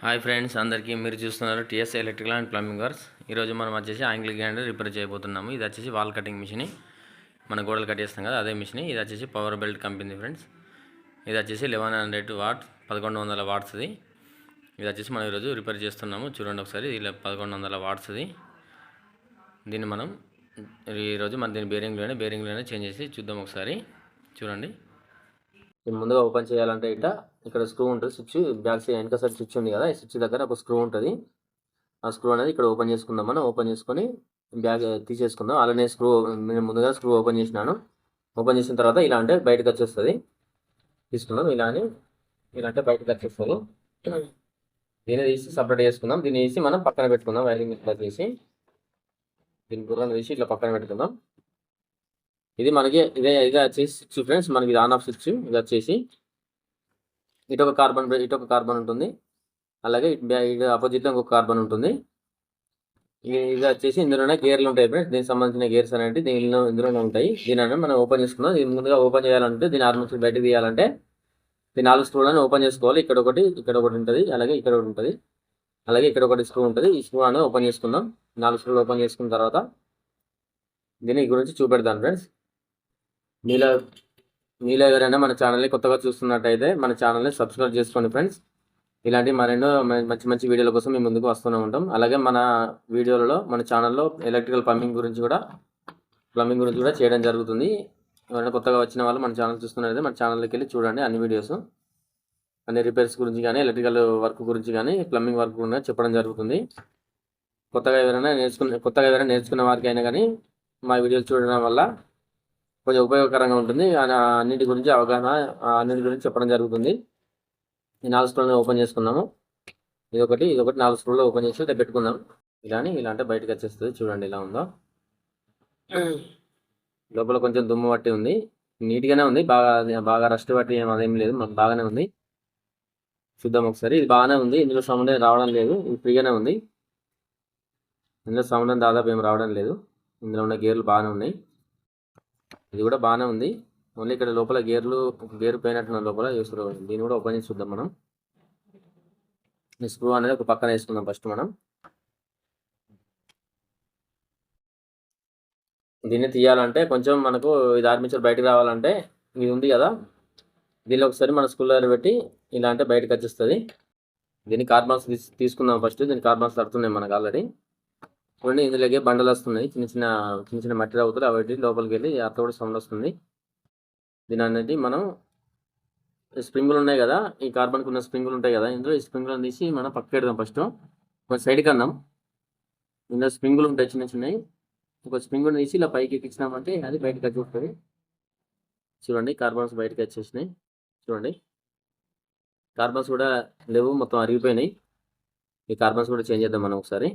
Hi friends అందరికీ మీరు చూస్తున్నారు TS electrical and plumbing works. ఈరోజు మనం వచ్చేసి యాంగిల్ గ్రైండర్ రిపేర్ చేయబోతున్నాము. ఇది వచ్చేసి వాల్ కటింగ్ మిషన్. మన గోడలు కట్టేస్తాం కదా అదే మిషన్. ఇది వచ్చేసి పవర్ బెల్ట్ కంపెనీ ఫ్రెండ్స్. ఇది వచ్చేసి లెవెన్ హండ్రెడ్ వాట్ పదకొండు వందల వాట్స్ది ఇది. వచ్చేసి మనం ఈరోజు రిపేర్ చేస్తున్నాము. చూడండి ఒకసారి ఇది పదకొండు వందల వాట్స్ది దీన్ని మనం ఈరోజు మన దీని బేరింగ్లోనే బేరింగ్లోనే చేంజ్ చేసి చూద్దాం ఒకసారి. చూడండి. దీన్ని ముందుగా ఓపెన్ చేయాలంటే ఇట్లా ఇక్కడ స్క్రూ ఉంటుంది. స్విచ్ బ్యాక్ సైడ్ వెనక సైడ్ స్విచ్ ఉంది కదా. ఈ స్విచ్ దగ్గర ఒక స్క్రూ ఉంటుంది. ఆ స్క్రూ అనేది ఇక్కడ ఓపెన్ చేసుకుందాం మనం ఓపెన్ చేసుకొని బ్యాగ్ eh, తీసేసుకుందాం. అలానే స్క్రూ నేను ముందుగా స్క్రూ ఓపెన్ చేసినాను. ఓపెన్ చేసిన తర్వాత ఇలా అంటే బయటకు వచ్చేస్తుంది. తీసుకుందాం. ఇలా అని ఇలా అంటే బయటకు వచ్చేస్తుంది. దీన్ని తీసి సపరేట్ చేసుకుందాం. దీన్ని వేసి మనం పక్కన పెట్టుకుందాం. వైరింగ్ ఇట్లా తీసి. దీని గుర్రం తీసి ఇట్లా పక్కన పెట్టుకుందాం. ఇది మనకి ఇదే ఇదే వచ్చేసి స్విచ్ ఫ్రెండ్స్ మనకి ఇది ఆన్ ఆఫ్ స్విచ్ ఇది వచ్చేసి ఇటు ఒక కార్బన్ ఇటు ఒక కార్బన్ ఉంటుంది. అలాగే ఇటు అపోజిట్లో ఇంకొక కార్బన్ ఉంటుంది. ఇది వచ్చేసి ఇందులోనే గేర్లు ఉంటాయి ఫ్రెండ్స్ దీనికి సంబంధించిన గేర్స్ అనేవి దీనిలో ఇందులోనే ఉంటాయి. దీని మనం ఓపెన్ చేసుకుందాం. దీని ముందుగా ఓపెన్ చేయాలంటే దీని ఆర్మోస్ బయటకు తీయాలంటే దీని నాలుగు స్క్రూలను ఓపెన్ చేసుకోవాలి. ఇక్కడ ఒకటి ఇక్కడ ఒకటి ఉంటుంది. అలాగే ఇక్కడ ఒకటి ఉంటుంది. అలాగే ఇక్కడ ఒకటి స్క్రూ ఉంటుంది. ఈ స్క్రూ అనేది ఓపెన్ చేసుకుందాం. నాలుగు స్క్రూలు ఓపెన్ చేసుకున్న తర్వాత దీని గురించి చూపెడతాను ఫ్రెండ్స్ మీలో మీలో ఎవరైనా మన ఛానల్ని కొత్తగా చూస్తున్నట్టయితే మన ఛానల్ని సబ్స్క్రైబ్ చేసుకోండి ఫ్రెండ్స్. ఇలాంటి మరెన్నో మంచి మంచి వీడియోల కోసం మేము ముందుకు వస్తూనే ఉంటాం. అలాగే మన వీడియోలలో మన ఛానల్లో ఎలక్ట్రికల్ ప్లంబింగ్ గురించి కూడా ప్లంబింగ్ గురించి కూడా చేయడం జరుగుతుంది. ఎవరైనా కొత్తగా వచ్చిన వాళ్ళు మన ఛానల్ చూస్తున్నట్లయితే మన ఛానల్కి వెళ్ళి చూడండి అన్ని వీడియోస్. అన్ని రిపేర్స్ గురించి కానీ ఎలక్ట్రికల్ వర్క్ గురించి కానీ ప్లంబింగ్ వర్క్ గురించి చెప్పడం జరుగుతుంది. కొత్తగా ఎవరైనా నేర్చుకున్న కొత్తగా ఎవరైనా నేర్చుకున్న వారికి అయినా కానీ మా వీడియోలు చూడడం వల్ల కొంచెం ఉపయోగకరంగా ఉంటుంది. ఆ- అన్నిటి గురించి అవగాహన ఆ అన్నిటి గురించి చెప్పడం జరుగుతుంది. ఈ నాలుగు స్క్రూలను ఓపెన్ చేసుకున్నాము ఇది ఒకటి నాలుగు స్క్రూలు ఓపెన్ చేసి పెట్టుకుందాం. ఇలాని ఇలా అంటే బయటకు వచ్చేస్తుంది. చూడండి ఇలా ఉందో. లోపల కొంచెం దుమ్ము పట్టి ఉంది. నీట్గానే ఉంది. బాగా బాగా రస్ట్ పట్టి అదేం లేదు. మాకు బాగానే ఉంది. చూద్దాం ఒకసారి. ఇది బాగానే ఉంది. ఇందులో సౌండ్ రావడం లేదు. ఇది ఫ్రీగానే ఉంది. ఇందులో సౌండ్ దాదాపు ఏం రావడం లేదు. ఇందులో ఉన్న గేర్లు బాగానే ఉన్నాయి. ఇది కూడా బాగానే ఉంది. ఓన్లీ ఇక్కడ లోపల గేర్లు గేర్ పోయినట్టున్న లోపల స్క్రూ దీన్ని కూడా ఓపెన్ చేసి చూద్దాం మనం. ఈ స్క్రూ అనేది ఒక పక్కన వేసుకుందాం ఫస్ట్ మనం. దీన్ని తీయాలంటే కొంచెం మనకు ఇది ఆర్మిచర్ బయటకు రావాలంటే ఇది ఉంది కదా. దీనిలో ఒకసారి మన స్కూల్లో పెట్టి ఇలా అంటే బయటకు వచ్చేస్తుంది. దీన్ని కార్బన్స్ తీసుకుందాం ఫస్ట్. దీని కార్బన్స్ తడుతున్నాయి మనకు ఆల్రెడీ. చూడండి ఇందులోకి బండలు వస్తున్నాయి. చిన్న చిన్న చిన్న చిన్న మట్టి రావుతారు అవి లోపలికి వెళ్ళి అత్త కూడా సౌండ్ వస్తుంది. దీని అనేది మనం స్ప్రింగులు ఉన్నాయి కదా. ఈ కార్బన్కి ఉన్న స్ప్రింగులు ఉంటాయి కదా. ఇందులో ఈ స్ప్రింగులను తీసి మనం పక్క పెడదాం ఫస్ట్. ఒక సైడ్కి అందాం. ఇందులో స్ప్రింగులు ఉంటాయి చిన్న చిన్నవి. ఒక స్ప్రింగులు తీసి ఇలా పైకి ఎక్కించినామంటే అది బయటకు వచ్చి చూడండి కార్బన్స్ బయటకు వచ్చేసినాయి. చూడండి. కార్బన్స్ కూడా లేవు మొత్తం అరిగిపోయినాయి. ఈ కార్బన్స్ కూడా చేంజ్ చేద్దాం మనం ఒకసారి.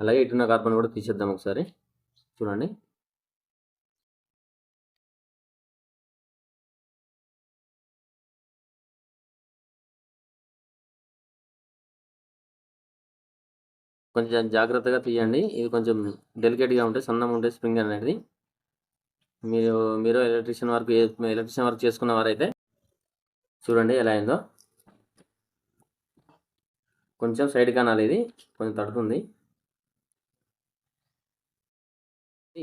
అలాగే ఇటున్న కార్బన్ కూడా తీసేద్దాం ఒకసారి. చూడండి. కొంచెం జాగ్రత్తగా తీయండి. ఇది కొంచెం డెలికేట్గా ఉంటే సన్నం ఉంటే స్ప్రింగ్ అనేది. మీరు మీరు ఎలక్ట్రీషియన్ వర్క్ ఎలక్ట్రీషియన్ వర్క్ చేసుకున్న వారైతే చూడండి ఎలా అయిందో. కొంచెం సైడ్ కనాలి ఇది కొంచెం తడుతుంది.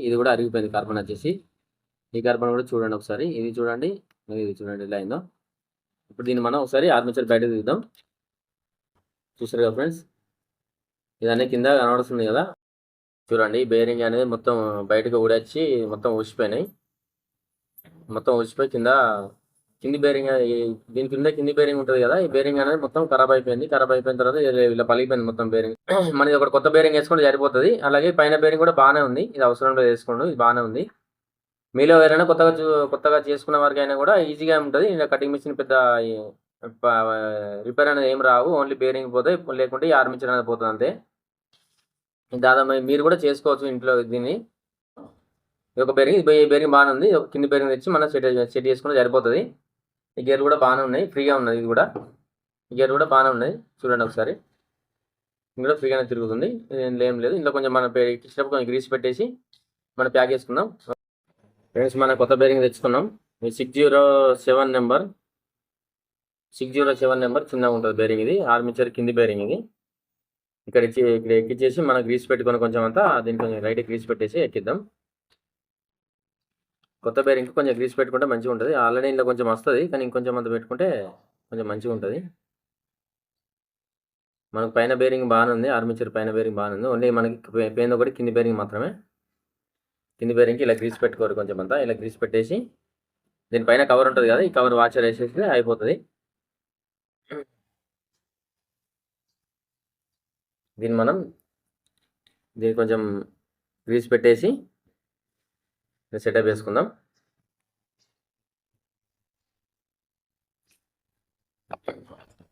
ఇది కూడా అరిగిపోయింది కార్బన్ వచ్చేసి. ఈ కార్బన్ కూడా చూడండి ఒకసారి. ఇది చూడండి. ఇది చూడండి ఇలా అయిందో. ఇప్పుడు దీన్ని మనం ఒకసారి ఆర్మేచర్ బయటకు తీద్దాం. చూసారు కదా ఫ్రెండ్స్ ఇదన్నీ కింద కనబడుతుంది కదా. చూడండి బేరింగ్ అనేది మొత్తం బయటకు ఊడొచ్చి మొత్తం ఊసిపోయినాయి మొత్తం ఊసిపోయి కింద కింది బేరింగ్ దీని కింద కింది బేరింగ్ ఉంటుంది కదా ఈ బేరింగ్ అనేది మొత్తం ఖరాబ్ అయిపోయింది. ఖరాబ్ అయిపోయిన తర్వాత ఇలా పలిగిపోయింది మొత్తం బేరింగ్ మనది ఒకటి కొత్త బేరింగ్ వేసుకుంటే సరిపోతుంది. అలాగే పైన బేరింగ్ కూడా బాగానే ఉంది. ఇది అవసరం లేదు వేసుకోండి ఇది బాగానే ఉంది. మీలో ఎవరైనా కొత్తగా కొత్తగా చేసుకున్న వారికి అయినా కూడా ఈజీగా ఉంటుంది. కటింగ్ మిషన్ పెద్ద రిపేర్ అనేది ఏం రావు. ఓన్లీ బేరింగ్ పోతే లేకుంటే ఈ ఆర్మిచర్ అనేది పోతుంది అంతే. దాదాపు మీరు కూడా చేసుకోవచ్చు ఇంట్లో దీన్ని. ఇది ఒక బేరింగ్ బేరింగ్ బాగానే ఉంది. ఒక కింది బేరింగ్ తెచ్చి మనం సెట్ సెట్ చేసుకుంటే సరిపోతుంది. ఈ గేర్ కూడా బాగానే ఉన్నాయి. ఫ్రీగా ఉన్నది ఇది కూడా. ఈ గేర్ కూడా బాగానే ఉన్నాయి చూడండి ఒకసారి. ఇది కూడా ఫ్రీగానే తిరుగుతుంది. ఏం లేదు ఇంట్లో కొంచెం మనం ఇచ్చినప్పుడు కొంచెం గ్రీస్ పెట్టేసి మనం ప్యాక్ చేసుకుందాం. ఫ్రెండ్స్ మన కొత్త బేరింగ్ తెచ్చుకున్నాం. Six zero seven number six zero seven number చిన్నగా ఉంటుంది బేరింగ్ ఇది. ఆర్మిచర్ కింది బేరింగ్ ఇది. ఇక్కడ ఇచ్చి ఇక్కడ ఎక్కిచ్చేసి మనం గ్రీస్ పెట్టుకొని కొంచెం అంతా దీనికి కొంచెం రైట్ గ్రీస్ పెట్టేసి ఎక్కిద్దాం. కొత్త బేరింగ్ కొంచెం గ్రీస్ పెట్టుకుంటే మంచిగా ఉంటుంది. ఆల్రెడీ ఇందులో కొంచెం వస్తుంది కానీ ఇంకొంచెం అంత పెట్టుకుంటే కొంచెం మంచిగా ఉంటుంది. మనకు పైన బేరింగ్ బాగానే ఉంది ఆర్మిచర్ పైన బేరింగ్ బాగానే ఉంది. ఓన్లీ మనకి పే- ఒకటి కింది బేరింగ్ మాత్రమే. కింది బేరింగ్కి ఇలా గ్రీస్ పెట్టుకోరు కొంచెం అంతా. ఇలా గ్రీస్ పెట్టేసి దీనిపైన కవర్ ఉంటుంది కదా ఈ కవర్ వాచర్ వేసేస్తే అయిపోతుంది. దీన్ని మనం దీన్ని కొంచెం గ్రీస్ పెట్టేసి సెటప్ వేసుకుందాం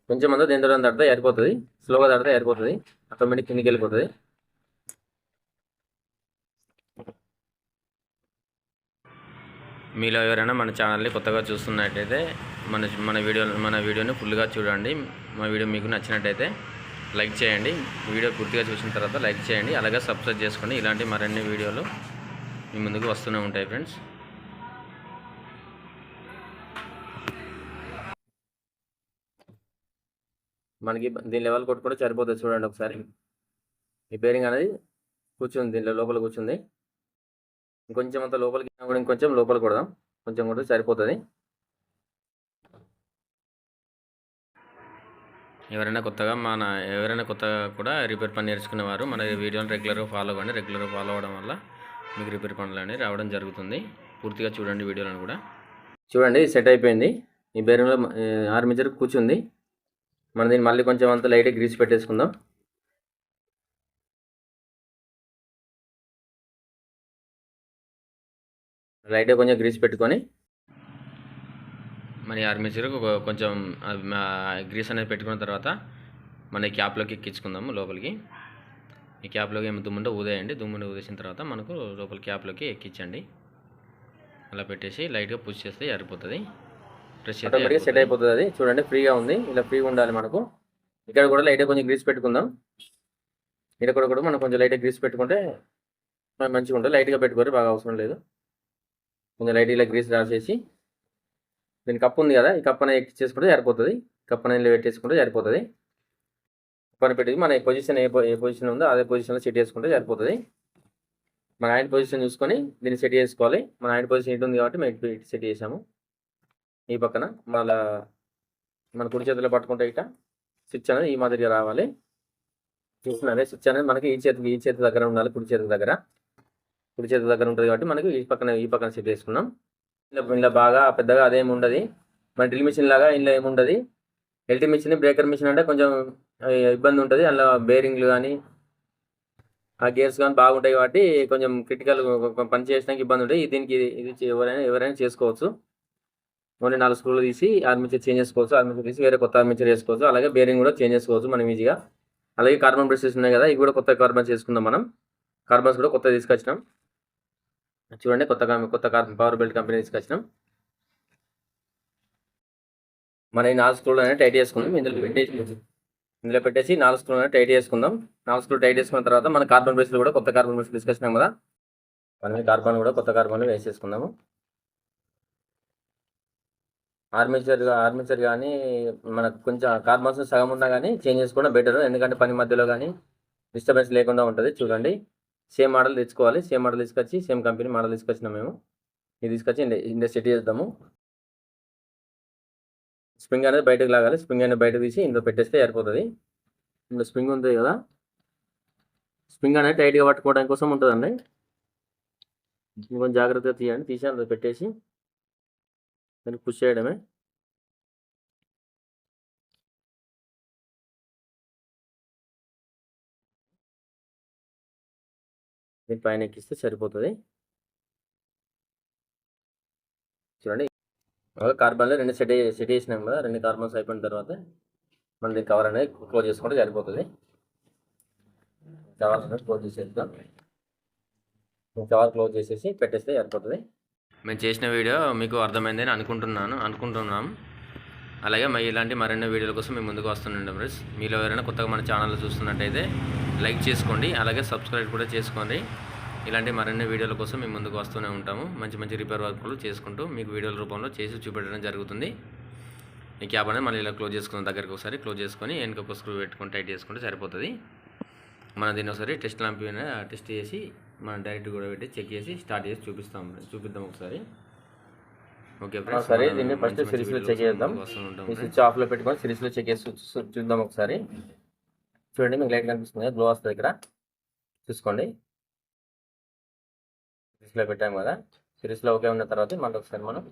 కొంచెం అంతా దీని తర్వాత తడితే ఏరిపోతుంది. స్లోగా తడితే ఏరిపోతుంది. ఆటోమేటిక్ కిందికి వెళ్ళిపోతుంది. మీలో ఎవరైనా మన ఛానల్ని కొత్తగా చూస్తున్నట్టయితే మన మన వీడియో మన వీడియోని ఫుల్గా చూడండి. మా వీడియో మీకు నచ్చినట్టయితే లైక్ చేయండి. వీడియో పూర్తిగా చూసిన తర్వాత లైక్ చేయండి. అలాగే సబ్స్క్రైబ్ చేసుకోండి ఇలాంటి మరిన్ని వీడియోలు మీ ముందుకు వస్తూనే ఉంటాయి ఫ్రెండ్స్. మనకి దీని లెవెల్ కొట్టుకుంటే సరిపోతుంది చూడండి ఒకసారి. ఈ బేరింగ్ అనేది కూర్చుంది దీంట్లో లోపల కూర్చుంది. ఇంకొంచెం అంత లోపలికి కూడా ఇంకొంచెం లోపల కొడదాం. కొంచెం కూడా సరిపోతుంది. ఎవరైనా కొత్తగా మన ఎవరైనా కొత్తగా కూడా రిపేర్ పని నేర్చుకునేవారు మన వీడియోని రెగ్యులర్గా ఫాలో అవ్వండి. రెగ్యులర్గా ఫాలో అవ్వడం వల్ల మీకు రిపేర్ పనులు అనేవి రావడం జరుగుతుంది. పూర్తిగా చూడండి వీడియోలను కూడా. చూడండి సెట్ అయిపోయింది. ఈ బేరింగ్లో ఆర్మిచర్ కూర్చుంది. మనం దీన్ని మళ్ళీ కొంచెం అంత లైట్గా గ్రీస్ పెట్టేసుకుందాం. లైట్గా కొంచెం గ్రీస్ పెట్టుకొని. మరి ఆర్మేచర్ కొంచెం గ్రీస్ అనేది పెట్టుకున్న తర్వాత మన క్యాప్లోకి ఎక్కించుకుందాము లోపలికి. ఈ క్యాప్లోకి ఏమి దుమ్ముంటే ఊదేయండి. దుమ్ముండి ఊదేసిన తర్వాత మనకు లోపల క్యాప్లోకి ఎక్కించండి. అలా పెట్టేసి లైట్గా పుష్ చేస్తే సరిపోతుంది ప్రెస్ చేస్తే సెట్ అయిపోతుంది అది. చూడండి ఫ్రీగా ఉంది. ఇలా ఫ్రీగా ఉండాలి మనకు. ఇక్కడ కూడా లైట్గా కొంచెం గ్రీస్ పెట్టుకుందాం. ఇక్కడ కూడా కూడా మనం కొంచెం లైట్గా గ్రీస్ పెట్టుకుంటే మంచిగా ఉంటుంది లైట్గా పెట్టుకోరు బాగా అవసరం లేదు. కొంచెం లైట్ ఇలా గ్రీస్ రాసేసి దీని కప్పు ఉంది కదా ఈ కప్పు అనేది ఎక్కించేసుకుంటే సరిపోతుంది. కప్పు అనేది పెట్టేసుకుంటే సరిపోతుంది. కప్పు పెట్టి మన పొజిషన్ ఏ ఏ పొజిషన్ ఉందో అదే పొజిషన్లో సెట్ చేసుకుంటే సరిపోతుంది. మన ఆయన పొజిషన్ చూసుకొని దీన్ని సెట్ చేసుకోవాలి. మన ఆయన పొజిషన్ ఇటు ఉంది కాబట్టి మేము ఇటు ఇటు సెట్ చేసాము. ఈ పక్కన మళ్ళా మన కుడి చేతిలో పట్టుకుంటే ఇట స్విచ్ అనేది ఈ మాదిరిగా రావాలి. చూస్తున్నారే స్విచ్ అనేది మనకి ఈ చేతికి ఈ చేతి దగ్గర ఉండాలి కుడి చేతి దగ్గర. కుడి చేతి దగ్గర ఉంటుంది కాబట్టి మనకి ఈ పక్కన ఈ పక్కన సెట్ చేసుకున్నాం. ఇలా ఇలా బాగా పెద్దగా అదేమి ఉండదు. మన డ్రిల్ మిషన్ లాగా ఇందులో ఏముండదు ఎల్టీ మిషన్ బ్రేకర్ మిషన్ అంటే కొంచెం ఇబ్బంది ఉంటుంది. అందులో బేరింగ్లు కానీ ఆ గేర్స్ కానీ బాగుంటాయి కాబట్టి కొంచెం క్రిటికల్ పని చేయడానికి ఇబ్బంది ఉంటుంది. దీనికి ఇది- ఎవరైనా ఎవరైనా చేసుకోవచ్చు. ఓన్లీ నాలుగు స్క్రూలు తీసి ఆర్మిచర్ చేంజ్ చేసుకోవచ్చు. ఆర్మిచర్ తీసి వేరే కొత్త ఆర్మిచర్ చేసుకోవచ్చు. అలాగే బేరింగ్ కూడా చేంజ్ చేసుకోవచ్చు మనం ఈజీగా అలాగే కార్బన్ బ్రషెస్ ఉన్నాయి కదా ఇవి కూడా కొత్త కార్బన్ చేసుకుందాం మనం. కార్బన్స్ కూడా కొత్త తీసుకొచ్చినాం. చూడండి కొత్త కొత్త కార్బన్ పవర్ బెల్ట్ కంపెనీ తీసుకొచ్చినాం. మన ఈ నాలుగు స్క్రూలు అనేది టైట్ చేసుకుందాం. ఇందులో పెట్టేసి ఇందులో పెట్టేసి నాలుగు స్క్రూలు అనేది టైట్ చేసుకుందాం. నాలుగు స్క్రూ టైట్ చేసుకున్న తర్వాత మన కార్బన్ బ్రష్లు కూడా కొత్త కార్బన్ బ్రష్ తీసుకొచ్చినాం కదా. మనం కార్బన్ కూడా కొత్త కార్బన్ వేసేసుకుందాము. ఆర్మేచర్ ఆర్మేచర్ కానీ మనకు కొంచెం కార్బన్స్ సగం ఉన్నా కానీ చేంజ్ చేసుకోవడం బెటర్. ఎందుకంటే పని మధ్యలో కానీ డిస్టర్బెన్స్ లేకుండా ఉంటుంది. చూడండి. సేమ్ మోడల్ తెచ్చుకోవాలి. సేమ్ మోడల్ తీసుకొచ్చి సేమ్ కంపెనీ మోడల్ తీసుకొచ్చినాం మేము. ఇది తీసుకొచ్చి ఇండియా సెట్ చేద్దాము. స్ప్రింగ్ అనేది బయటకు లాగాలి. స్ప్రింగ్ అనేది బయటకు తీసి ఇందులో పెట్టేస్తే సరిపోతుంది. ఇందులో స్ప్రింగ్ ఉంది కదా. స్ప్రింగ్ అనేది టైట్గా పట్టుకోవడానికి కోసం ఉంటుందండి. కొంచెం జాగ్రత్తగా తీయండి. తీసి అందులో పెట్టేసి దాన్ని పుష్ చేయడమే. దీని పైన ఎక్కిస్తే సరిపోతుంది. చూడండి. కార్బన్లో రెండు సెట్ సెట్ చేసినాం కదా రెండు కార్బన్స్ అయిపోయిన తర్వాత మనం దీని కవర్ అనేది క్లోజ్ చేసుకుంటే సరిపోతుంది. కవర్ అనేది క్లోజ్ చేసేద్దాం. కవర్ క్లోజ్ చేసేసి పెట్టేస్తే సరిపోతుంది. మేము చేసిన వీడియో మీకు అర్థమైందని అనుకుంటున్నాను అనుకుంటున్నాం. అలాగే మరి ఇలాంటి మరిన్ని వీడియోల కోసం మేము ముందుకు వస్తుండే ఫ్రెండ్స్. మీలో ఎవరైనా కొత్తగా మన ఛానల్ చూస్తున్నట్టయితే లైక్ చేసుకోండి అలాగే సబ్స్క్రైబ్ కూడా చేసుకోండి. ఇలాంటి మరిన్ని వీడియోల కోసం మేము ముందుకు వస్తూనే ఉంటాము. మంచి మంచి రిపేర్ వర్క్లు చేసుకుంటూ మీకు వీడియోల రూపంలో చేసి చూపెట్టడం జరుగుతుంది. ఈ క్యాప్ అనేది మళ్ళీ ఇలా క్లోజ్ చేసుకున్న దగ్గరికి ఒకసారి. క్లోజ్ చేసుకొని వెనుక ఒక స్క్రూ పెట్టుకొని టైట్ చేసుకుంటే సరిపోతుంది. మనం దీన్ని ఒకసారి టెస్ట్ ల్యాంప్ టెస్ట్ చేసి మనం డైరెక్ట్ కూడా పెట్టి చెక్ చేసి స్టార్ట్ చేసి చూపిస్తాం. చూపిద్దాం ఒకసారి. ఓకే సరే దీన్ని ఫస్ట్ సిరీస్లో చెక్ చేద్దాం. స్విచ్ ఆఫ్లో పెట్టుకొని సిరీస్లో చెక్ చేసి చూద్దాం ఒకసారి. చూడండి మీకు లైట్ కనిపిస్తుంది? గ్లో వస్తుంది ఇక్కడ? చూసుకోండి. సిరీస్లో పెట్టాం కదా. సిరీస్లో ఓకే ఉన్న తర్వాత మళ్ళీ ఒకసారి మనం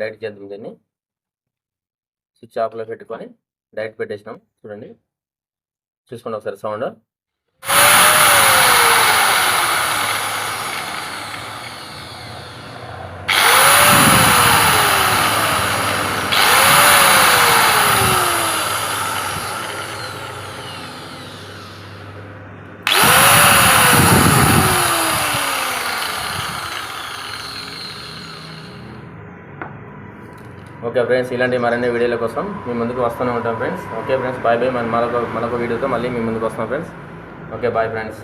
డైట్ చేద్దాం దీన్ని. స్విచ్ ఆఫ్లో పెట్టుకొని డైట్ పెట్టేసినాం. చూడండి. చూసుకోండి ఒకసారి సౌండ్. ఓకే ఫ్రెండ్స్ ఇలాంటి మరిన్ని వీడియోల కోసం మీ ముందుకు వస్తూనే ఉంటాం friends okay friends bye bye మన మరొక మరొక వీడియోతో మళ్ళీ మీ ముందుకు వస్తాం ఫ్రెండ్స్ ఓకే బాయ్ ఫ్రెండ్స్